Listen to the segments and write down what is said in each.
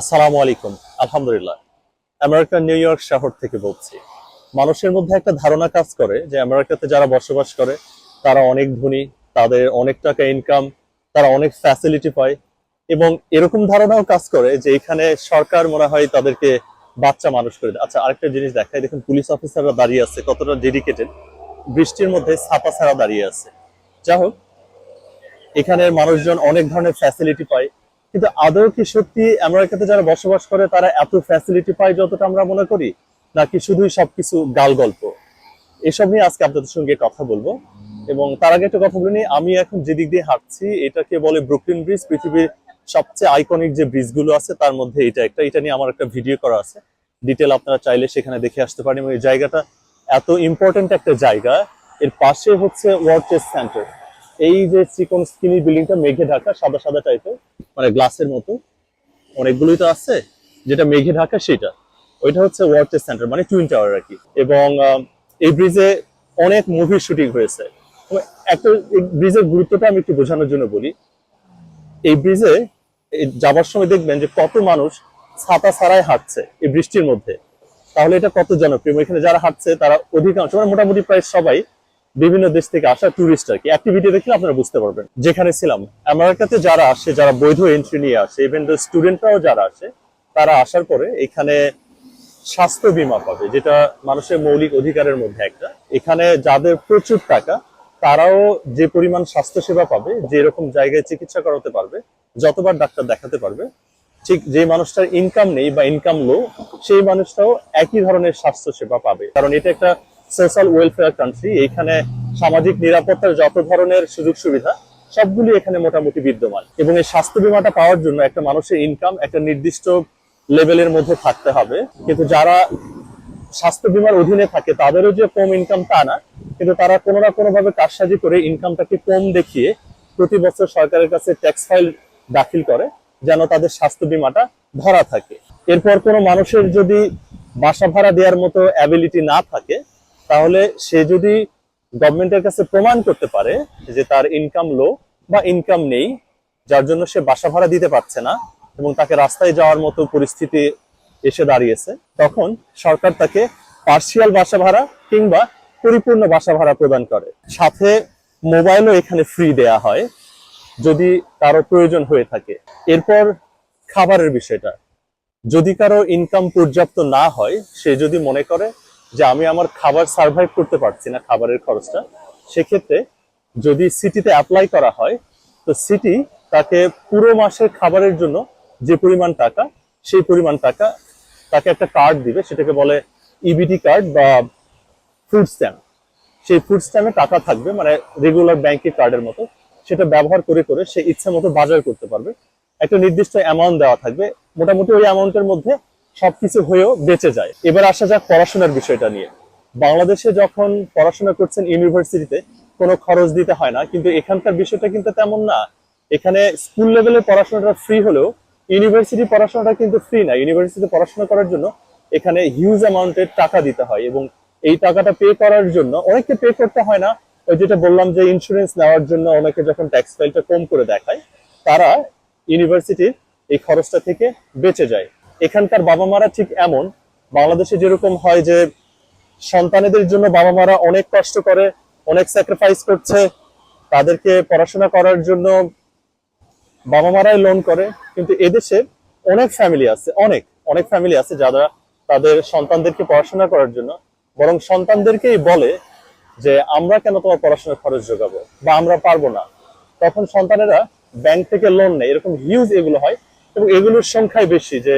আসসালামু আলাইকুম। আলহামদুলিল্লাহ। আমেরিকার নিউ ইয়র্ক শহর থেকে বলছি। মানুষের মধ্যে একটা ধারণা কাজ করে যে আমেরিকাতে যারা বসবাস করে, তারা অনেক ধনী, তাদের অনেক টাকা ইনকাম তারা অনেক ফ্যাসিলিটি পায় এবং এরকম ধারণাও কাজ করে যে এখানে সরকার মনে হয় তাদেরকে বাচ্চা মানুষ করে আচ্ছা আরেকটা জিনিস দেখায় দেখুন, পুলিশ অফিসাররা দাঁড়িয়ে আছে, কতটা ডেডিকেটেড বৃষ্টির মধ্যে ছাপা ছাড়া দাঁড়িয়ে আছে। যা হোক, এখানের মানুষজন অনেক ধরনের ফ্যাসিলিটি পায়। কিন্তু আদৌ কি সত্যি আমেরিকাতে যারা বসবাস করে তারা এত ফ্যাসিলিটি পায় যতটা আমরা মনে করি? নাকি শুধুই সবকিছু গাল গল্প এসব নিয়ে আজকে আপনাদের সঙ্গে কথা বলব। এবং তার আগে একটা কথা বলে নিই, আমি এখন যেদিক দিয়ে হাঁটছি এটাকে বলে ব্রুকলিন ব্রিজ পৃথিবীর সবচেয়ে আইকনিক যে ব্রিজগুলো আছে তার মধ্যে এটা একটা এটা নিয়ে আমার একটা ভিডিও করা আছে। ডিটেল আপনারা চাইলে সেখানে দেখে আসতে পারেন। এই জায়গাটা এত ইম্পর্টেন্ট একটা জায়গা এর পাশে হচ্ছে ওয়ার্ল্ড ট্রেড সেন্টার এই যে চিকন স্কিনি বিল্ডিংটা মেঘে ঢাকা, সাদা সাদা টাইপের মানে গ্লাসের মতো, অনেকগুলোই তো আছে। যেটা মেঘে ঢাকা, সেটা। ওইটা হচ্ছে ওয়ার্ল্ড ট্রেড সেন্টার মানে টুইন টাওয়ার আর কি। এবং এই ব্রিজে অনেক মুভির শুটিং হয়েছে। একটা ব্রিজের গুরুত্বটা আমি একটু বোঝানোর জন্য বলি। এই ব্রিজে যাবার সময় দেখবেন যে কত মানুষ ছাতা ছাড়াই হাঁটছে এই বৃষ্টির মধ্যে। তাহলে এটা কত জনপ্রিয়? এখানে যারা হাঁটছে, তারা অধিকাংশ মানে মোটামুটি প্রায় সবাই বিভিন্ন দেশ থেকে আসা টুরিস্ট আর কি। অ্যাক্টিভিটি দেখলে আপনারা বুঝতে পারবেন। যেখানে ছিলাম আমেরিকাতে যারা আসে, যারা বৈধ এন্ট্রি নিয়ে আসে ইভেন স্টুডেন্টরাও যারা আসে, তারা আসার পরে এখানে স্বাস্থ্য বীমা পাবে, যেটা মানুষের মৌলিক অধিকারের মধ্যে একটা। এখানে যাদের প্রচুর টাকা, তারাও যে পরিমাণ স্বাস্থ্য সেবা পাবে, যে এরকম জায়গায় চিকিৎসা করাতে পারবে, যতবার ডাক্তার দেখাতে পারবে, ঠিক যে মানুষটার ইনকাম নেই বা ইনকাম লো সেই মানুষটাও একই ধরনের স্বাস্থ্য সেবা পাবে। কারণ এটা একটা সোশ্যাল ওয়েলফেয়ার কান্ট্রি, এইখানে সামাজিক নিরাপত্তার যত ধরনের সুযোগ সুবিধা, সবগুলি এখানে মোটামুটি বিদ্যমান। এবং এই স্বাস্থ্য বীমাটা পাওয়ার জন্য একটা মানুষের ইনকাম একটা নির্দিষ্ট লেভেলের মধ্যে থাকতে হবে। কিন্তু যারা স্বাস্থ্য বীমার অধীনে থাকে, তাদেরও যে কম ইনকাম তা না, কিন্তু তারা কোনো না কোনোভাবে কারসাজি করে ইনকামটাকে কম দেখিয়ে প্রতি বছর সরকারের কাছে ট্যাক্স ফাইল দাখিল করে, যেন তাদের স্বাস্থ্য বীমাটা ধরা থাকে। এরপর কোনো মানুষের যদি বাসা ভাড়া দেওয়ার মতো অ্যাবিলিটি না থাকে তাহলে সে যদি গভর্নমেন্টের কাছে প্রমাণ করতে পারে যে তার ইনকাম লো বা ইনকাম নেই, যার জন্য সে বাসা ভাড়া দিতে পারছে না এবং তাকে রাস্তায় যাওয়ার মতো পরিস্থিতি এসে দাঁড়িয়েছে, তখন সরকার তাকে পার্সিয়াল বাসা ভাড়া কিংবা পরিপূর্ণ বাসা ভাড়া প্রদান করে। সাথে মোবাইলও এখানে ফ্রি দেয়া হয়, যদি কারও প্রয়োজন হয়ে থাকে। এরপর খাবারের বিষয়টা। যদি কারও ইনকাম পর্যাপ্ত না হয়, সে যদি মনে করে যে আমি আমার খাবার সার্ভাইভ করতে পারছি না খাবারের খরচটা, সেক্ষেত্রে যদি সিটিতে অ্যাপ্লাই করা হয়, তো সিটি তাকে পুরো মাসের খাবারের জন্য যে পরিমাণ টাকা, সেই পরিমাণ টাকা তাকে একটা কার্ড দিবে, সেটাকে বলে ইবিটি কার্ড বা ফুড স্ট্যাম্প সেই ফুড স্ট্যাম্পে টাকা থাকবে মানে রেগুলার ব্যাংকের কার্ডের মতো। সেটা ব্যবহার করে করে সে ইচ্ছা মতো বাজার করতে পারবে। একটা নির্দিষ্ট অ্যামাউন্ট দেওয়া থাকবে। মোটামুটি ওই অ্যামাউন্টের মধ্যে সবকিছু হয়েও বেঁচে যায়। এবার আসা যাক পড়াশোনার বিষয়টা নিয়ে। বাংলাদেশে যখন পড়াশোনা করছেন ইউনিভার্সিটিতে, কোনো খরচ দিতে হয় না, কিন্তু এখানকার বিষয়টা কিন্তু তেমন না। এখানে স্কুল লেভেলের পড়াশোনাটা ফ্রি হলেও ইউনিভার্সিটি পড়াশোনাটা কিন্তু ফ্রি না। ইউনিভার্সিটিতে পড়াশোনা করার জন্য এখানে হিউজ অ্যামাউন্টের টাকা দিতে হয় এবং এই টাকাটা পে করার জন্য অনেককে পে করতে হয় না। ওই যেটা বললাম যে ইন্স্যুরেন্স নেওয়ার জন্য অনেকে যখন ট্যাক্স ফাইলটা কম করে দেখায়, তারা ইউনিভার্সিটির এই খরচটা থেকে বেঁচে যায়। এখানকার বাবা মারা ঠিক এমন। বাংলাদেশে যেরকম হয় যে, সন্তানেদের জন্য বাবা মারা অনেক কষ্ট করে, অনেক স্যাক্রিফাইস করছে। তাদেরকে পড়াশোনা করার জন্য বাবা মারাই লোন করে। কিন্তু এদেশে অনেক ফ্যামিলি আছে, অনেক অনেক ফ্যামিলি আছে যারা তাদের সন্তানদেরকে পড়াশোনা করার জন্য। বরং সন্তানদেরকেই বলে যে, আমরা কেন তোমার পড়াশোনার খরচ যোগাবো বা আমরা পারব না। তখন সন্তানেরা ব্যাংক থেকে লোন নেয়। এরকম হিউজ এগুলো হয়। এবং এগুলোর সংখ্যাই বেশি যে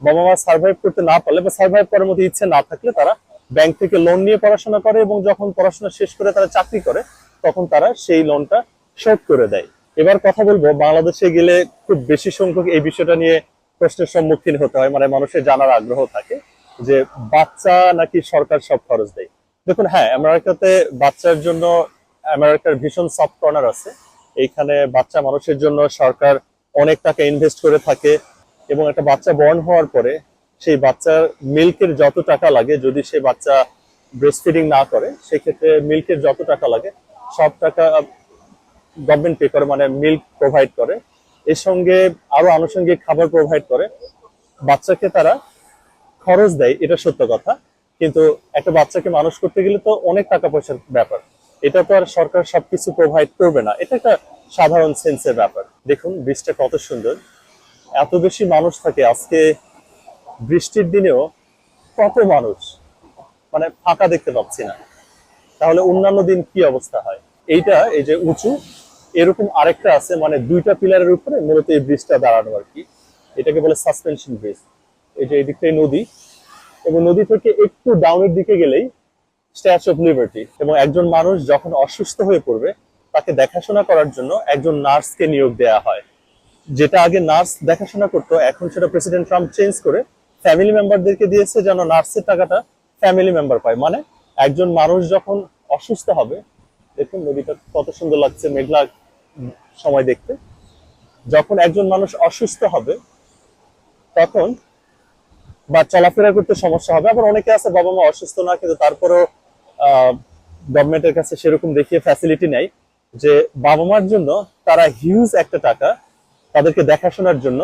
বাবা মা সার্ভাইভ করতে না পারলে বা সার্ভাইভ করার মতো ইচ্ছে না থাকলে তারা ব্যাংক থেকে লোন নিয়ে পড়াশোনা করে এবং যখন পড়াশোনা শেষ করে তারা চাকরি করে, তখন তারা সেই লোনটা শোধ করে দেয়। এবার কথা বলব, বাংলাদেশে গেলে খুব বেশি সংখ্যক এই বিষয়টা নিয়ে প্রশ্নের সম্মুখীন হতে হয় মানে মানুষের জানার আগ্রহ থাকে যে বাচ্চা নাকি সরকার সব খরচ দেয়। দেখুন হ্যাঁ আমেরিকাতে বাচ্চার জন্য আমেরিকার ভীষণ সফট কর্নার আছে। এইখানে বাচ্চা মানুষের জন্য সরকার অনেক টাকা ইনভেস্ট করে থাকে এবং একটা বাচ্চা বর্ন হওয়ার পরে সেই বাচ্চার মিল্কের যত টাকা লাগে, যদি সে বাচ্চা ব্রেস্ট ফিডিং না করে, সেক্ষেত্রে মিল্কের যত টাকা লাগে, সব টাকা গভর্নমেন্ট পে করে মানে মিল্ক প্রোভাইড করে। এর সঙ্গে আরও আনুষঙ্গিক খাবার প্রোভাইড করে। বাচ্চাকে তারা খরচ দেয়, এটা সত্য কথা। কিন্তু একটা বাচ্চাকে মানুষ করতে গেলে তো অনেক টাকা পয়সার ব্যাপার। এটা তো আর সরকার সবকিছু প্রোভাইড করবে না। এটা একটা সাধারণ সেন্সের ব্যাপার। দেখুন বৃষ্টিটা কত সুন্দর। এত বেশি মানুষ থাকে। আজকে বৃষ্টির দিনেও কত মানুষ মানে ফাঁকা দেখতে পাচ্ছি না। তাহলে অন্যান্য দিন কি অবস্থা হয়? এইটা এই যে উঁচু, এরকম আরেকটা আছে মানে দুইটা পিলারের উপরে মূলত এই ব্রিজটা দাঁড়ানো আর কি। এটাকে বলে সাসপেনশন ব্রিজ এই যে এই দিকটাই নদী, এবং নদী থেকে একটু ডাউনের দিকে গেলেই স্ট্যাচু অফ লিবার্টি এবং একজন মানুষ যখন অসুস্থ হয়ে পড়বে, তাকে দেখাশোনা করার জন্য একজন নার্সকে নিয়োগ দেওয়া হয়। যেটা আগে নার্স দেখাশোনা করতো, এখন সেটা প্রেসিডেন্ট ট্রাম্প চেঞ্জ করে ফ্যামিলি মেম্বারদেরকে দিয়েছে যেন নার্সের টাকাটা ফ্যামিলি মেম্বার পায়। মানে একজন মানুষ যখন অসুস্থ হবে, দেখুন নদীটা কত সুন্দর লাগছে, মেঘলা সময় দেখতে। যখন একজন মানুষ অসুস্থ হবে, তখন বা চলাফেরা করতে সমস্যা হবে। আবার অনেকে আছে বাবা মা অসুস্থ না কিন্তু তারপরেও গভর্নমেন্টের কাছে সেরকম দেখিয়ে ফ্যাসিলিটি নেই যে বাবা মার জন্য তারা হিউজ একটা টাকা তাদেরকে দেখাশোনার জন্য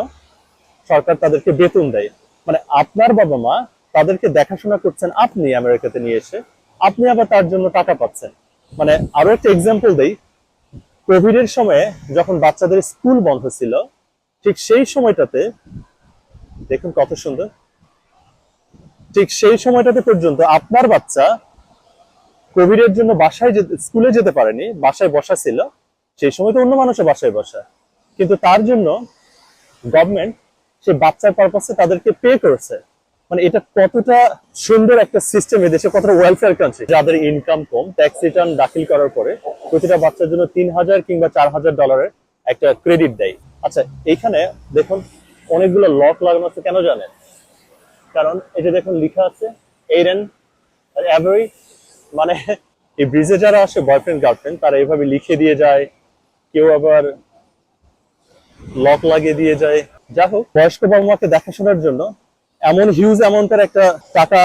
সরকার তাদেরকে বেতন দেয়। মানে আপনার বাবা মা তাদেরকে দেখাশোনা করছেন, আপনি আমেরিকাতে নিয়ে এসে, আপনি আবার তার জন্য টাকা পাচ্ছেন। মানে আরও একটা এক্সাম্পল দেই। কোভিড এর সময়ে যখন বাচ্চাদের স্কুল বন্ধ ছিল, ঠিক সেই সময়টাতে, দেখুন কত সুন্দর, ঠিক সেই সময়টাতে পর্যন্ত আপনার বাচ্চা কোভিড এর জন্য বাসায় স্কুলে যেতে পারেনি, বাসায় বসা ছিল, সেই সময় তো অন্য মানুষের বাসায় বসা। কিন্তু তার জন্য গভর্নমেন্ট সে বাচ্চার পারপাসে তাদেরকে পে করেছে। মানে এটা কতটা সুন্দর একটা সিস্টেম এদেশে কতটা ওয়েলফেয়ার কান্ট্রি যাদের ইনকাম কম ট্যাক্স রিটার্ন দাখিল করার পরে প্রতিটা বাচ্চার জন্য তিন হাজার কিংবা চার হাজার ডলারের একটা ক্রেডিট দেয়। আচ্ছা এইখানে দেখুন অনেকগুলো লক লাগানো আছে, কেন জানেন? কারণ যে দেখুন লিখা আছে এইরেন অ্যাভারি মানে এই ব্রিজে যারা আসে বয়ফ্রেন্ড গার্লফ্রেন্ড তারা এইভাবে লিখে দিয়ে যায়। কেউ আবার লক লাগিয়ে দিয়ে যায়। যা হোক, বয়স্ক বাবা মাকে দেখাশোনার জন্য এমন হিউজ অ্যামাউন্টের একটা টাকা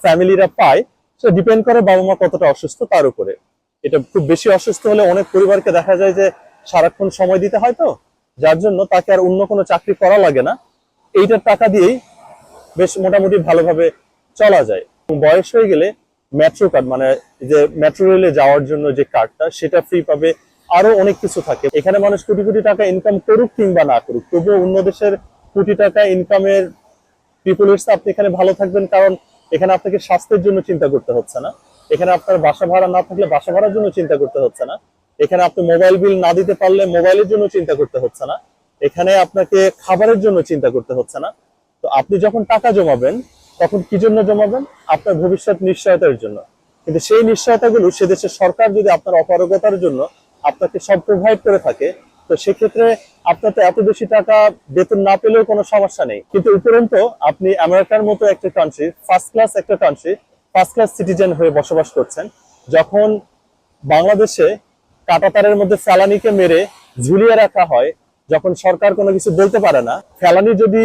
ফ্যামিলিরা পায় সেটা ডিপেন্ড করে বাবা মা কতটা অসুস্থ তার উপরে। এটা খুব বেশি অসুস্থ হলে অনেক পরিবারকে দেখা যায় যে সারাক্ষণ সময় দিতে হয় তো, যার জন্য তাকে আর অন্য কোনো চাকরি করা লাগে না। এইটার টাকা দিয়েই বেশ মোটামুটি ভালোভাবে চলা যায়। বয়স হয়ে গেলে মেট্রো কার্ড মানে যে মেট্রো রেলে যাওয়ার জন্য যে কার্ডটা সেটা ফ্রি পাবে আরও অনেক কিছু থাকে। এখানে মানুষ কোটি কোটি টাকা ইনকাম করুক কিংবা না করুক, তবুও অন্য দেশের কোটি টাকা ইনকামের পিপুলের আপনি এখানে ভালো থাকবেন, কারণ এখানে আপনাকে স্বাস্থ্যের জন্য চিন্তা করতে হচ্ছে না। এখানে আপনার বাসা ভাড়া না থাকলে বাসা ভাড়ার জন্য চিন্তা করতে হচ্ছে না। এখানে আপনি মোবাইল বিল না দিতে পারলে মোবাইলের জন্য চিন্তা করতে হচ্ছে না। এখানে আপনাকে খাবারের জন্য চিন্তা করতে হচ্ছে না। তো আপনি যখন টাকা জমাবেন, তখন কি জন্য জমাবেন? আপনার ভবিষ্যৎ নিশ্চয়তার জন্য। কিন্তু সেই নিশ্চয়তাগুলো সে দেশের সরকার যদি আপনার অপারগতার জন্য আপনাকে সব প্রোভাইড করে থাকে, তো সেক্ষেত্রে আপনার তো এত বেশি টাকা বেতন না পেলেও কোনো সমস্যা নেই। কিন্তু উপরন্ত আপনি আমেরিকার মতো একটা কান্ট্রি ফার্স্ট ক্লাস একটা কান্ট্রি ফার্স্ট ক্লাস সিটিজেন হয়ে বসবাস করছেন, যখন বাংলাদেশে কাটাতারের মধ্যে ফেলানিকে মেরে ঝুলিয়ে রাখা হয়, যখন সরকার কোনো কিছু বলতে পারে না, ফেলানি যদি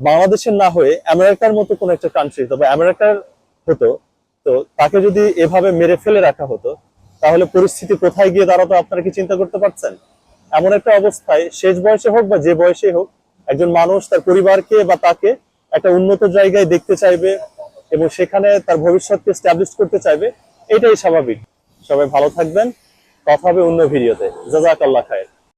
বাংলাদেশের না হয়ে আমেরিকার মতো কোনো একটা কান্ট্রি তবে আমেরিকার হতো, তো তাকে যদি এভাবে মেরে ফেলে রাখা হতো তাহলে পরিস্থিতি কোথায় গিয়ে দাঁড়াতো আপনারা কি চিন্তা করতে পারছেন? এমন একটা অবস্থায় শেষ বয়সে হোক বা যে বয়সে হোক, একজন মানুষ তার পরিবারকে বা তাকে একটা উন্নত জায়গায় দেখতে চাইবে এবং সেখানে তার ভবিষ্যৎকে স্ট্যাবলিশ করতে চাইবে, এটাই স্বাভাবিক। সবাই ভালো থাকবেন। কথা হবে অন্য ভিডিওতে। জাজাকাল্লাহ খায়ের।